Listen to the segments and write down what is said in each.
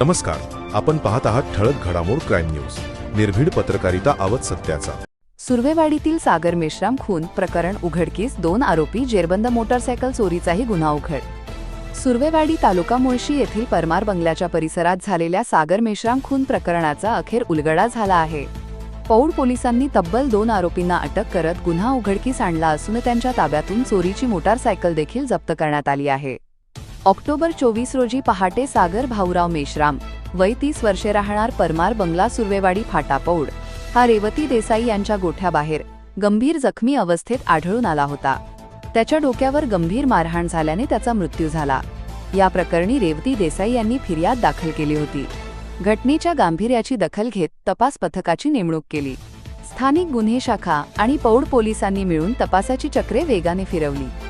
नमस्कार आपण पाहत आहात ठळक घडामोड क्राईम न्यूज. निर्भीड पत्रकारिता आवत सत्याचा. सुर्वेवाडीतील सागर मेश्राम खून प्रकरण उघडकीस दोन आरोपी जेरबंद मोटारसायकल चोरीचाही गुन्हा उघड. सुर्वेवाडी तालुका मुळशी येथील परमार बंगल्याच्या परिसरात झालेल्या सागर मेश्राम खून प्रकरणाचा अखेर उलगडा झाला आहे. पौड पोलिसांनी तब्बल दोन आरोपींना अटक करत गुन्हा उघडकीस आणला असून त्यांच्या ताब्यातून चोरीची मोटारसायकल देखील जप्त करण्यात आली आहे. ऑक्टोबर चोवीस रोजी पहाटे सागर भाऊराव मेश्राम वय तीस वर्षे राहणार परमार बंगला सुर्वेवाडी फाटा पौड हा रेवती देसाई यांच्या गोठ्याबाहेर गंभीर जखमी अवस्थेत आढळून आला होता. त्याच्या डोक्यावर गंभीर मारहाण झाल्याने त्याचा मृत्यू झाला. या प्रकरणी रेवती देसाई यांनी फिर्याद दाखल केली होती. घटनेच्या गांभीर्याची दखल घेत तपास पथकाची नेमणूक केली. स्थानिक गुन्हे शाखा आणि पौड पोलिसांनी मिळून तपासाची चक्रे वेगाने फिरवली.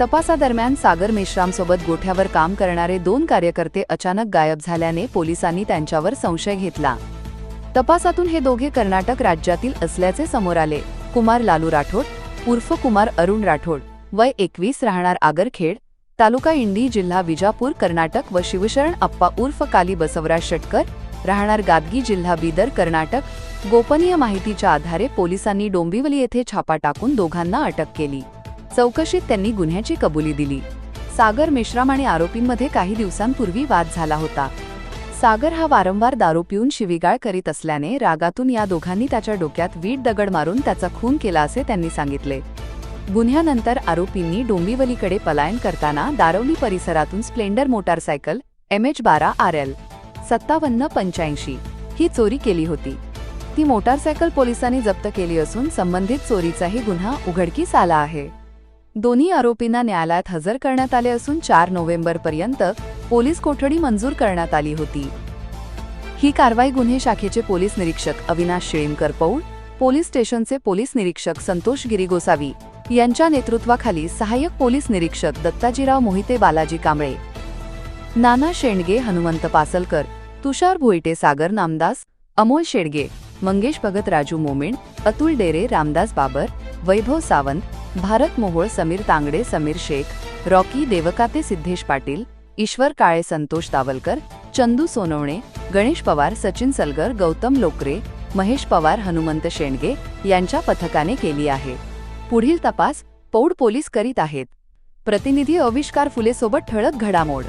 तपासादरम्यान सागर मेश्रामसोबत गोठ्यावर काम करणारे दोन कार्यकर्ते अचानक गायब झाल्याने पोलिसांनी त्यांच्यावर संशय घेतला. तपासातून हे दोघे कर्नाटक राज्यातील असल्याचे समोर आले. कुमार लालू राठोड उर्फ कुमार अरुण राठोड वय एकवीस राहणार आगरखेड तालुका इंडी जिल्हा विजापूर कर्नाटक व शिवशरण अप्पा उर्फ काली बसवराज षटकर राहणार गादगी जिल्हा बिदर कर्नाटक. गोपनीय माहितीच्या आधारे पोलिसांनी डोंबिवली येथे छापा टाकून दोघांना अटक केली. चौकशीत त्यांनी गुन्ह्याची कबुली दिली. सागर मेश्राम आणि आरोपींमध्ये काही दिवसांपूर्वी वाद झाला होता. सागर हा वारंवार दारू पिऊन शिवीगाळ करीत असल्याने रागातून या दोघांनी त्याच्या डोक्यात वीट दगड मारून त्याचा खून केला असे त्यांनी सांगितले. गुन्ह्यानंतर आरोपींनी डोंबिवलीकडे पलायन करताना दारवली परिसरातून स्प्लेंडर मोटारसायकल एम एच बारा आर एल सत्तावन्न पंच्याऐंशी ही चोरी केली होती. ती मोटारसायकल पोलिसांनी जप्त केली असून संबंधित चोरीचाही गुन्हा उघडकीस आला आहे. दोन्ही आरोपींना न्यायालयात हजर करण्यात आले असून चार नोव्हेंबरपर्यंत पोलीस कोठडी मंजूर करण्यात आली होती. ही कारवाई गुन्हे शाखेचे पोलीस निरीक्षक अविनाश शेळीमकर पौळ पोलीस स्टेशनचे पोलीस निरीक्षक संतोष गिरी गोसावी यांच्या नेतृत्वाखाली सहाय्यक पोलीस निरीक्षक दत्ताजीराव मोहिते बालाजी कांबळे नाना शेंडगे हनुमंत पासलकर तुषार भोईटे सागर नामदास अमोल शेडगे मंगेश भगत राजू मोमेण अतुल डेरे रामदास बाबर वैभव सावंत भारत मोहोळ समीर तांगडे समीर शेख रॉकी देवकाते सिद्धेश पाटील ईश्वर काळे संतोष दावलकर चंदू सोनवणे गणेश पवार सचिन सलगर गौतम लोकरे महेश पवार हनुमंत शेंडगे यांच्या पथकाने केली आहे. पुढील तपास पौड पोलीस करीत आहेत. प्रतिनिधी अविष्कार फुलेसोबत ठळक घडामोड